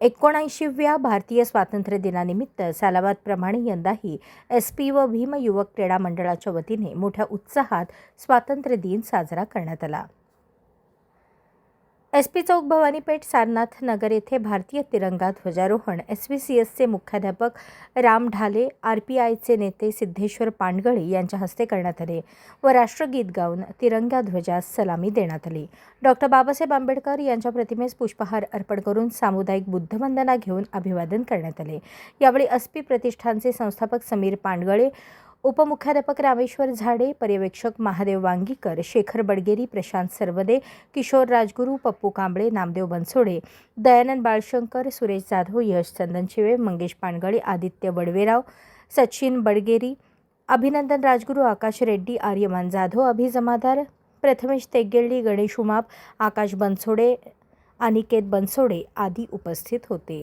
एकोणऐंशीव्या भारतीय स्वातंत्र्य दिनानिमित्त सालाबादप्रमाणे यंदाही एस पी व भीम युवक क्रीडा मंडळाच्या वतीने मोठ्या उत्साहात स्वातंत्र्य दिन साजरा करण्यात आला. एस पी चौक भवानीपेठ सारनाथ नगर येथे भारतीय तिरंगा ध्वजारोहण. एस व्ही सी एसचे मुख्याध्यापक राम ढाले आर पी आयचे नेते सिद्धेश्वर पांडगळे यांच्या हस्ते करण्यात आले व राष्ट्रगीत गाऊन तिरंगा ध्वजास सलामी देण्यात आली. डॉक्टर बाबासाहेब आंबेडकर यांच्या प्रतिमेस पुष्पहार अर्पण करून सामुदायिक बुद्धवंदना घेऊन अभिवादन करण्यात आले. यावेळी अस्पी प्रतिष्ठानचे संस्थापक समीर पांडगळे उपमुख्याध्यापक रामेश्वर झाडे पर्यवेक्षक महादेव वांगीकर शेखर बडगेरी प्रशांत सरवदे किशोर राजगुरू पप्पू कांबळे नामदेव बनसोडे दयानंद बाळशंकर सुरेश जाधव यश चंदन शिवे मंगेश पानगळे आदित्य बडवेराव सचिन बडगेरी अभिनंदन राजगुरू आकाश रेड्डी आर्यमान जाधव अभिजमादार प्रथमेश तेगेल्डी गणेश उमाप आकाश बनसोडे अनिकेत बनसोडे आदी उपस्थित होते.